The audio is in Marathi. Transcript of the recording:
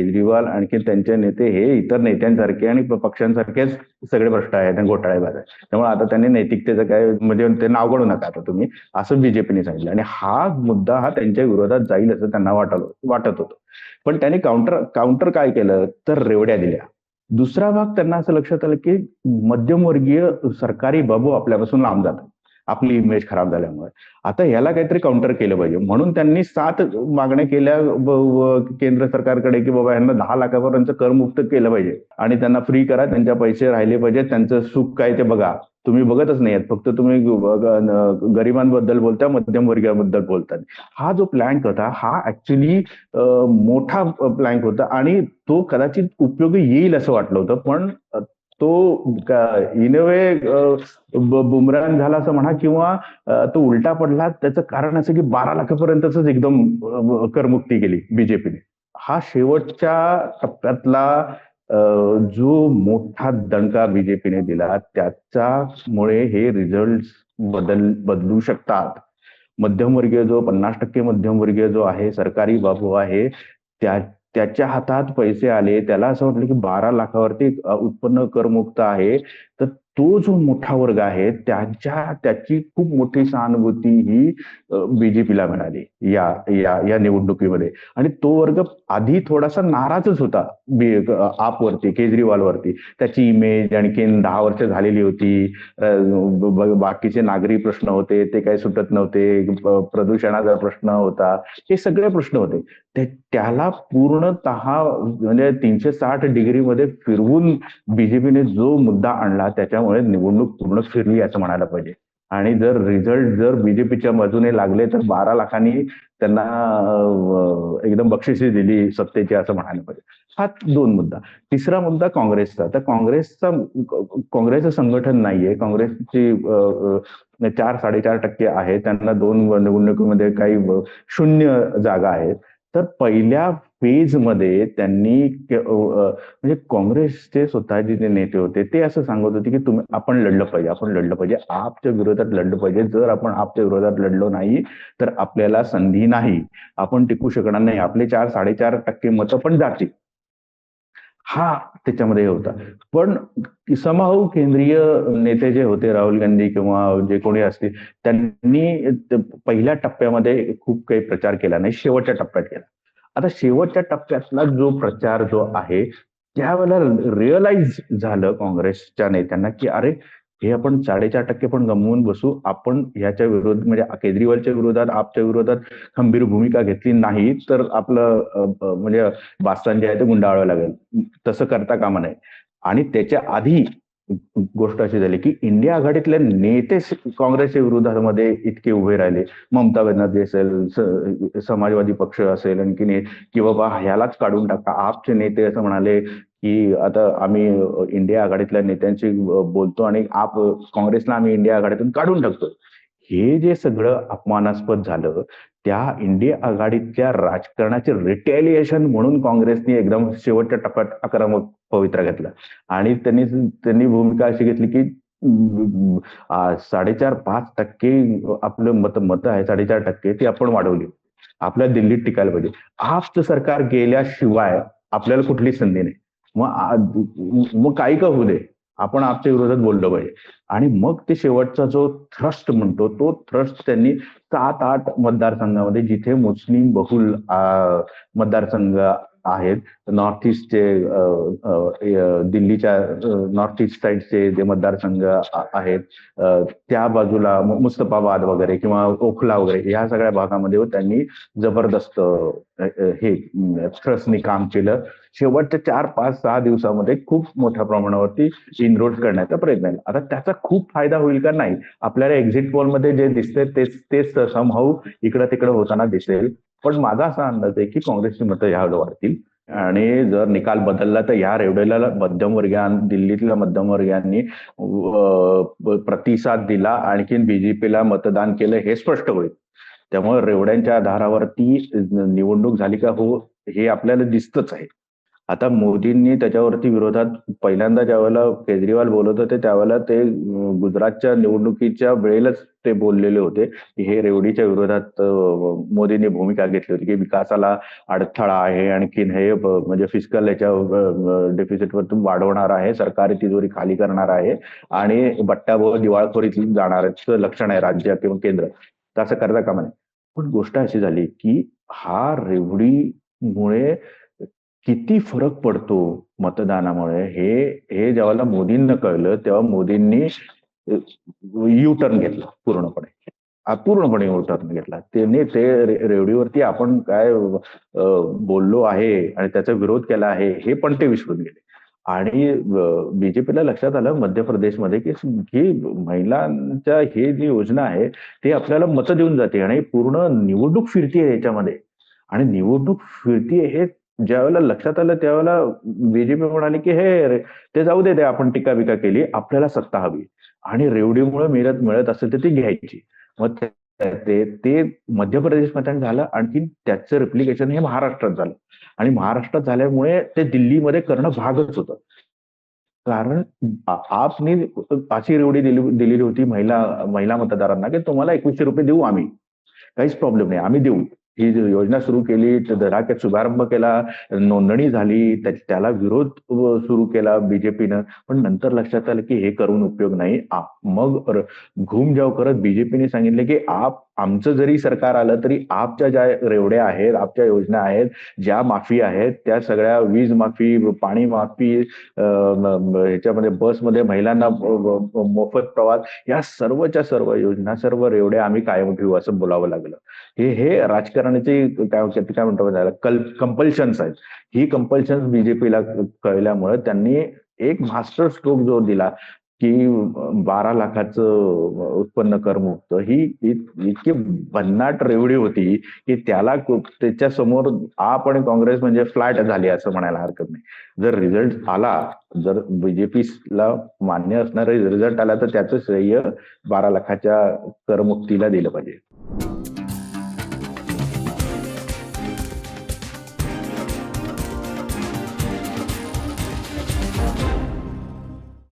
केजरीवाल आणखी त्यांचे नेते हे इतर नेत्यांसारखे आणि पक्षांसारखेच सगळे भ्रष्ट आहेत आणि घोटाळेबाज आहेत. त्यामुळे आता त्यांनी नैतिकतेचं काय म्हणजे ते नाव काढू नका आता तुम्ही असं बीजेपीने सांगितलं. आणि हा मुद्दा हा त्यांच्या विरोधात जाईल असं त्यांना वाटलं वाटत होतं. पण त्यांनी काउंटर काउंटर काय केलं? तर रेवड्या दिल्या. दुसरा भाग त्यांना असं लक्षात आलं की मध्यमवर्गीय सरकारी बाबू आपल्यापासून लांब जातात. आपली इमेज खराब झाल्यामुळे. आता याला काहीतरी काउंटर केलं पाहिजे. म्हणून त्यांनी सात मागण्या केल्या केंद्र सरकारकडे की बाबा यांना दहा लाखापर्यंत करमुक्त केलं पाहिजे. आणि त्यांना फ्री करा त्यांच्या पैसे राहिले पाहिजे त्यांचं सुख काय ते बघा. तुम्ही बघतच नाहीयेत फक्त तुम्ही गरिबांबद्दल बोलता मध्यमवर्गीयाबद्दल बोलतात हा जो प्लॅंक होता हा ऍक्च्युली मोठा प्लॅन्क होता आणि तो कदाचित उपयोगी येईल असं वाटलं होतं पण तो इन वे बुमरान झाला असं म्हणा किंवा तो उलटा पडला त्याचं कारण असं की बारा लाखापर्यंतच एकदम करमुक्ती केली बीजेपीने हा शेवटच्या टप्प्यातला जो मोठा दणका बीजेपीने दिला त्याच्यामुळे हे रिझल्ट बदल बदलू शकतात. मध्यमवर्गीय जो पन्नास टक्के मध्यमवर्गीय जो आहे सरकारी बाबू आहे त्या त्याच्या हातात पैसे आले. त्याला असं वाटलं की बारा लाखावरती उत्पन्न करमुक्त आहे. तर तो जो मोठा वर्ग आहे त्यांच्या त्याची खूप मोठी सहानुभूती ही बीजेपीला मिळाली या या या निवडणुकीमध्ये. आणि तो वर्ग आधी थोडासा नाराजच होता आपवरती केजरीवालवरती त्याची इमेज आणखीन दहा वर्ष झालेली होती. बाकीचे नागरी प्रश्न होते ते काही सुटत नव्हते. प्रदूषणाचा प्रश्न होता. हे सगळे प्रश्न होते. ते त्याला पूर्णतः म्हणजे तीनशे साठ डिग्रीमध्ये फिरवून बीजेपीने जो मुद्दा आणला त्याच्या त्याच्यामुळे निवडणूक पूर्ण फिरली असं म्हणायला पाहिजे. आणि जर रिझल्ट जर बीजेपीच्या बाजूने लागले तर बारा लाखांनी त्यांना एकदम बक्षिसी दिली सत्तेची असं म्हणायला पाहिजे. हा दोन मुद्दा. तिसरा मुद्दा काँग्रेसचा. तर काँग्रेसचा काँग्रेसचं संघटन नाहीये. काँग्रेसची चार साडेचार टक्के आहे त्यांना दोन निवडणुकीमध्ये काही शून्य जागा आहेत. तर पहिल्या फेजमध्ये त्यांनी म्हणजे काँग्रेसचे स्वतःचे जे नेते होते ते असं सांगत होते की तुम्ही आपण लढलं पाहिजे आपण लढलं पाहिजे. आपच्या विरोधात लढलं पाहिजे. जर आपण आपच्या विरोधात लढलो नाही तर आपल्याला संधी नाही. आपण टिकू शकणार नाही. आपले चार साडेचार टक्के मतं पण जातील. हा त्याच्यामध्ये होता. पण समाहू केंद्रीय नेते जे होते राहुल गांधी किंवा जे कोणी असतील त्यांनी पहिल्या टप्प्यामध्ये खूप काही प्रचार केला नाही शेवटच्या टप्प्यात केला. आता शेवटच्या टप्प्यातला जो प्रचार जो आहे त्यावेळेला रिअलाइज झालं काँग्रेसच्या नेत्यांना की अरे हे आपण साडेचार टक्के पण गमवून बसू. आपण ह्याच्या विरोध म्हणजे केजरीवालच्या विरोधात आपच्या विरोधात खंबीर भूमिका घेतली नाही तर आपलं म्हणजे बास्तान जे आहे ते गुंडाळावं लागेल. तसं करता कामा नये. आणि त्याच्या आधी गोष्ट अशी झाली की इंडिया आघाडीतले नेते काँग्रेसच्या विरोधामध्ये इतके उभे राहिले. ममता बॅनर्जी असेल समाजवादी पक्ष असेल आणखी की बाबा ह्यालाच काढून टाका. आपचे नेते असं म्हणाले की आता आम्ही इंडिया आघाडीतल्या नेत्यांशी बोलतो आणि आप काँग्रेसला आम्ही इंडिया आघाडीतून काढून टाकतो. हे जे सगळं अपमानास्पद झालं त्या इंडिया आघाडीतल्या राजकारणाचे रिटेलिएशन म्हणून काँग्रेसने एकदम शेवटच्या टप्प्यात आक्रमक पवित्रा घेतला. आणि त्यांनी त्यांनी भूमिका अशी घेतली की साडेचार पाच टक्के आपलं मत मत आहे साडेचार टक्के ती आपण वाढवली. आपल्या दिल्लीत टिकायला पाहिजे. आपचं सरकार गेल्याशिवाय आपल्याला कुठली संधी नाही. मग मग काही का होऊ दे. आपण आपच्या विरोधात बोललो पाहिजे. आणि मग ते शेवटचा जो थ्रस्ट म्हणतो तो थ्रस्ट त्यांनी सात आठ मतदारसंघामध्ये जिथे मुस्लिम बहुल मतदारसंघ आहेत. नॉर्थ ईस्टचे दिल्लीच्या नॉर्थ ईस्ट साईडचे जे मतदारसंघ आहेत त्या बाजूला मुस्तफाबाद वगैरे किंवा ओखला वगैरे ह्या सगळ्या भागामध्ये त्यांनी जबरदस्त हे ट्रस्टनी काम केलं. शेवटच्या चार पाच सहा दिवसामध्ये खूप मोठ्या प्रमाणावरती इनरोड करण्याचा प्रयत्न आहे आता त्याचा खूप फायदा होईल का नाही आपल्याला एक्झिट पोलमध्ये जे दिसते तेच तेच समहाऊ इकडं तिकडं होताना दिसेल. पण माझा असा अंदाज आहे की काँग्रेसची मतं यावेळेला वाढतील. आणि जर निकाल बदलला तर या रेवडेला मध्यमवर्गीय दिल्लीतल्या मध्यमवर्गीयांनी प्रतिसाद दिला आणखीन बीजेपीला मतदान केलं हे स्पष्ट होईल. त्यामुळे रेवड्यांच्या आधारावरती निवडणूक झाली का हो हे आपल्याला दिसतच आहे. आता मोदींनी त्याच्यावरती विरोधात पहिल्यांदा ज्यावेळेला केजरीवाल बोलत होते त्यावेळेला ते गुजरातच्या निवडणुकीच्या वेळेलाच ते बोललेले होते की हे रेवडीच्या विरोधात मोदींनी भूमिका घेतली होती की विकासाला अडथळा आहे आणखीन हे म्हणजे फिजिकल याच्या डेफिसिटवर वाढवणार आहे सरकारी तिजोरी खाली करणार आहे आणि बट्ट्याबोळ दिवाळखोरीत जाणारचं लक्षण आहे राज्य किंवा केंद्र. तसं करता कामा नये. पण गोष्ट अशी झाली की हा रेवडीमुळे किती फरक पडतो मतदानामुळे? हे हे जेव्हा मोदींना कळलं तेव्हा मोदींनी यू टर्न घेतला पूर्णपणे. पूर्णपणे यू टर्न घेतला. त्यांनी ते रेवडीवरती आपण काय बोललो आहे आणि त्याचा विरोध केला आहे हे पण ते विसरून गेले. आणि बीजेपीला लक्षात आलं मध्य प्रदेशमध्ये की ही महिलांच्या हे जी योजना आहे ते आपल्याला मतं देऊन जाते आणि पूर्ण निवडणूक फिरतीये याच्यामध्ये. आणि निवडणूक फिरतीये हे ज्यावेळेला लक्षात आलं त्यावेळेला बीजेपी म्हणाली की हे ते जाऊ दे ते आपण टीका बिका केली आपल्याला सत्ता हवी. आणि रेवडीमुळे मिळत मिळत असेल तर ती घ्यायची. मग ते ते मध्य प्रदेशमध्ये झालं आणखी त्याचं रिप्लिकेशन हे महाराष्ट्रात झालं. आणि महाराष्ट्रात झाल्यामुळे ते दिल्लीमध्ये करणं भागच होतं. कारण आ- आपने अशी रेवडी दिली दिलेली होती महिला महिला मतदारांना की तुम्हाला एकवीसशे रुपये देऊ आम्ही. काहीच प्रॉब्लेम नाही आम्ही देऊ. ही योजना सुरू केली धडाक्यात शुभारंभ केला नोंदणी झाली त्याला विरोध सुरू केला बीजेपीनं. पण नंतर लक्षात आलं की हे करून उपयोग नाही. मग घुमजाव करत बीजेपीने सांगितले की आप आमचं जरी सरकार आलं तरी आपच्या ज्या रेवड्या आहेत आपच्या योजना आहेत ज्या माफी आहेत त्या सगळ्या वीज माफी पाणी माफी ह्याच्यामध्ये बसमध्ये महिलांना मोफत प्रवास या सर्वच्या सर्व योजना सर्व रेवड्या आम्ही कायम ठेवू असं बोलावं लागलं. हे हे राजकारण राजकारणाचे काय काय म्हणतो त्याला कल कंपल्शन्स आहेत. ही कंपल्शन्स बीजेपीला कळल्यामुळे त्यांनी एक मास्टर स्ट्रोक जो दिला की बारा लाखाचं उत्पन्न करमुक्त ही इतकी भन्नाट रेवडी होती की त्याला त्याच्यासमोर आप आणि काँग्रेस म्हणजे फ्लॅट झाली असं म्हणायला हरकत नाही. जर रिझल्ट आला जर बीजेपीला मान्य असणारा रिझल्ट आला तर त्याचं श्रेय बारा लाखाच्या करमुक्तीला दिलं पाहिजे.